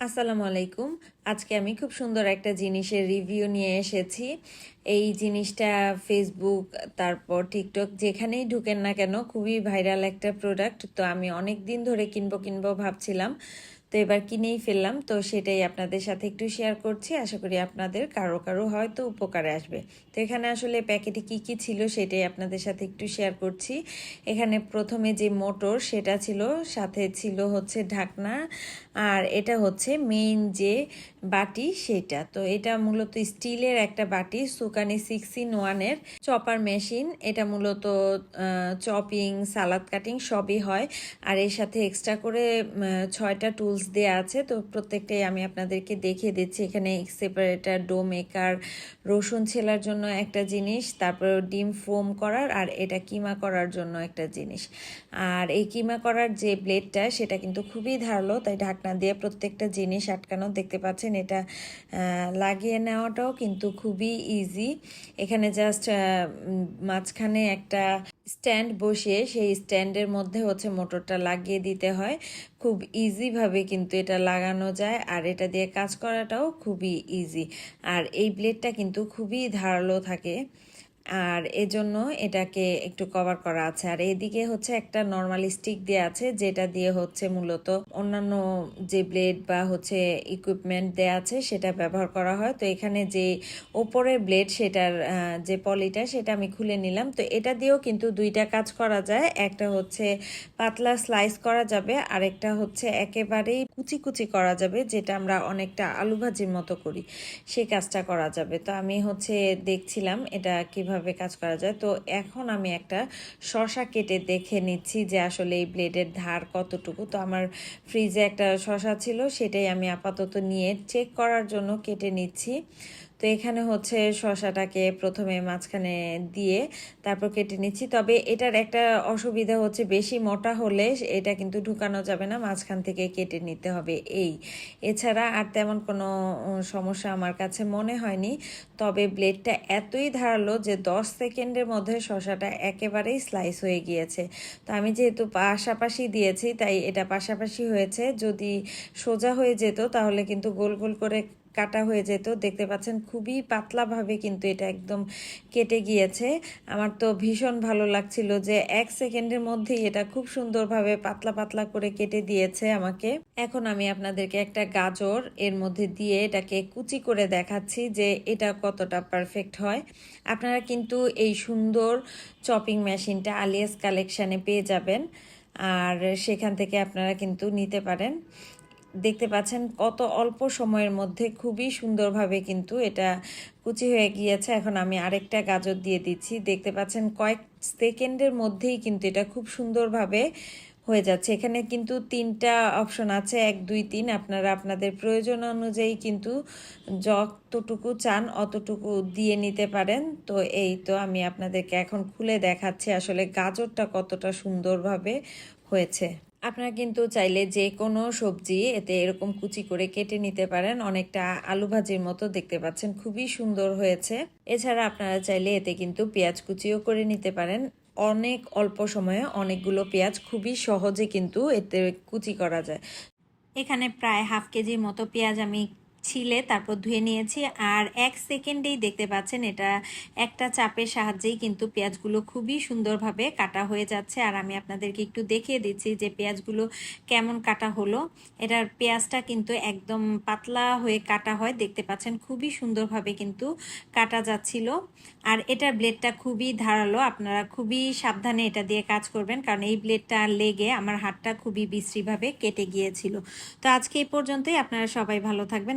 আসসালামু আলাইকুম। আজকে আমি খুব সুন্দর একটা জিনিসের রিভিউ নিয়ে এসেছি। এই জিনিসটা ফেসবুক তারপর টিকটক যেখানেই ঢুকেন না কেন, খুবই ভাইরাল একটা প্রোডাক্ট তো আমি অনেক দিন ধরে কিনবো কিনবো ভাবছিলাম। তো এবার কিনেই ফেললাম। তো সেটাই আপনাদের সাথে একটু শেয়ার করছি। আশা করি আপনাদের কারও কারও হয়তো উপকারে আসবে। তো এখানে আসলে প্যাকেটে কি কি ছিল সেটাই আপনাদের সাথে একটু শেয়ার করছি। এখানে প্রথমে যে মোটর সেটা ছিল, সাথে ছিল হচ্ছে ঢাকনা, আর এটা হচ্ছে মেইন যে বাটি সেটা তো এটা মূলত স্টিলের একটা বাটি, সুকানি সিক্স ইন ওয়ানের চপার মেশিন। এটা মূলত চপিং, সালাদ কাটিং সবই হয়। আর এর সাথে এক্সট্রা করে ছয়টা টুলস দেওয়া আছে। তো প্রত্যেকটাই আমি আপনাদেরকে দেখিয়ে দিচ্ছি। এখানে সেপারেটার, ডো মেকার, রসুন ছেলার জন্য একটা জিনিস, তারপর ডিম ফোম করার, আর এটা কিমা করার জন্য একটা জিনিস। আর এই কিমা করার যে ব্লেডটা, সেটা কিন্তু খুবই ধারালো। তাই ঢাকনা দিয়ে প্রত্যেকটা জিনিস আটকানো দেখতে পাচ্ছেন। এটা আহ, লাগিয়ে নেওয়াটাও কিন্তু খুবই ইজি এখানে জাস্ট মাঝখানে একটা স্ট্যান্ড বসিয়ে সেই স্ট্যান্ডের মধ্যে হচ্ছে মোটরটা লাগিয়ে দিতে হয়। খুব ইজিভাবে কিন্তু এটা লাগানো যায় আর এটা দিয়ে কাজ করাটাও খুবই ইজি আর এই ব্লেডটা কিন্তু খুবই ধারালো থাকে। আর এজন্য এটাকে একটু কভার করা আছে। আর এদিকে হচ্ছে একটা নর্মাল স্টিক দেওয়া আছে, যেটা দিয়ে হচ্ছে মূলত অন্যান্য যে ব্লেড বা হচ্ছে ইকুইপমেন্ট দেওয়া আছে, সেটা ব্যবহার করা হয়। তো এখানে যে ওপরের ব্লেড সেটার যে পলিটা সেটা আমি খুলে নিলাম। তো এটা দিয়েও কিন্তু দুইটা কাজ করা যায়। একটা হচ্ছে পাতলা স্লাইস করা যাবে আর একটা হচ্ছে একেবারেই কুচি কুচি করা যাবে, যেটা আমরা অনেকটা আলু ভাজির মতো করি। সেই কাজটা করা যাবে। তো আমি হচ্ছে দেখছিলাম এটা কীভাবে কাজ করা যায়। তো এখন আমি একটা শশা কেটে দেখে নিচ্ছি যে আসলে এই ব্লেডের ধার কতটুকু। তো আমার ফ্রিজে একটা শশা ছিল, সেটাই আমি আপাতত নিয়ে চেক করার জন্য কেটে নিচ্ছি। তো এখানে হচ্ছে শশাটাকে প্রথমে মাঝখানে দিয়ে তারপর কেটে নিচ্ছি। তবে এটার একটা অসুবিধা হচ্ছে বেশি মোটা হলে এটা কিন্তু ঢুকানো যাবে না, মাঝখান থেকে কেটে নিতে হবে এই। এছাড়া আর তেমন কোনো সমস্যা আমার কাছে মনে হয়নি। তবে ব্লেডটা এতই ধারালো যে দশ সেকেন্ডের মধ্যে শশাটা একেবারেই স্লাইস হয়ে গিয়েছে। তো আমি যেহেতু পাশাপাশি দিয়েছি, তাই এটা পাশাপাশি হয়েছে। যদি সোজা হয়ে যেত তাহলে কিন্তু গোল গোল করে কাটা হয়ে যেত। দেখতে পাচ্ছেন খুবই পাতলাভাবে কিন্তু এটা একদম কেটে গিয়েছে। আমার তো ভীষণ ভালো লাগছিল যে এক সেকেন্ডের মধ্যেই এটা খুব সুন্দরভাবে পাতলা পাতলা করে কেটে দিয়েছে আমাকে। এখন আমি আপনাদেরকে একটা গাজর এর মধ্যে দিয়ে এটাকে কুচি করে দেখাচ্ছি যে এটা কতটা পারফেক্ট হয়। আপনারা কিন্তু এই সুন্দর চপিং মেশিনটা আলিয়াস কালেকশানে পেয়ে যাবেন। আর সেখান থেকে আপনারা কিন্তু নিতে পারেন। দেখতে পাচ্ছেন কত অল্প সময়ের মধ্যে খুবই সুন্দরভাবে কিন্তু এটা কুচি হয়ে গিয়েছে। এখন আমি আরেকটা গাজর দিয়ে দিচ্ছি। দেখতে পাচ্ছেন কয়েক সেকেন্ডের মধ্যেই কিন্তু এটা খুব সুন্দরভাবে হয়ে যাচ্ছে। এখানে কিন্তু তিনটা অপশন আছে, এক, দুই, তিন। আপনারা আপনাদের প্রয়োজন অনুযায়ী কিন্তু যতটুকু চান অতটুকু দিয়ে নিতে পারেন। তো এই তো আমি আপনাদেরকে এখন খুলে দেখাচ্ছি আসলে গাজরটা কতটা সুন্দরভাবে হয়েছে। আপনারা কিন্তু চাইলে যে কোনো সবজি এতে এরকম কুচি করে কেটে নিতে পারেন। অনেকটা আলু ভাজির মতো দেখতে পাচ্ছেন, খুবই সুন্দর হয়েছে। এছাড়া আপনারা চাইলে এতে কিন্তু পেঁয়াজ কুচিও করে নিতে পারেন। অনেক অল্প সময়ে অনেকগুলো পেঁয়াজ খুবই সহজে কিন্তু এতে কুচি করা যায়। এখানে প্রায় হাফ কেজির মতো পেঁয়াজ আমি ছিলে, তারপর ধুয়ে নিয়েছি। আর এক সেকেন্ডেই দেখতে পাচ্ছেন এটা একটা চাপের সাহায্যেই কিন্তু পেঁয়াজগুলো খুবই সুন্দরভাবে কাটা হয়ে যাচ্ছে। আর আমি আপনাদেরকে একটু দেখিয়ে দিচ্ছি যে পেঁয়াজগুলো কেমন কাটা হলো। এটার পেঁয়াজটা কিন্তু একদম পাতলা হয়ে কাটা হয়। দেখতে পাচ্ছেন খুবই সুন্দরভাবে কিন্তু কাটা যাচ্ছিল। আর এটার ব্লেডটা খুবই ধারালো। আপনারা খুবই সাবধানে এটা দিয়ে কাজ করবেন। কারণ এই ব্লেডটা লেগে আমার হাতটা খুবই বিশ্রীভাবে কেটে গিয়েছিল। তো আজকে এই পর্যন্তই। আপনারা সবাই ভালো থাকবেন।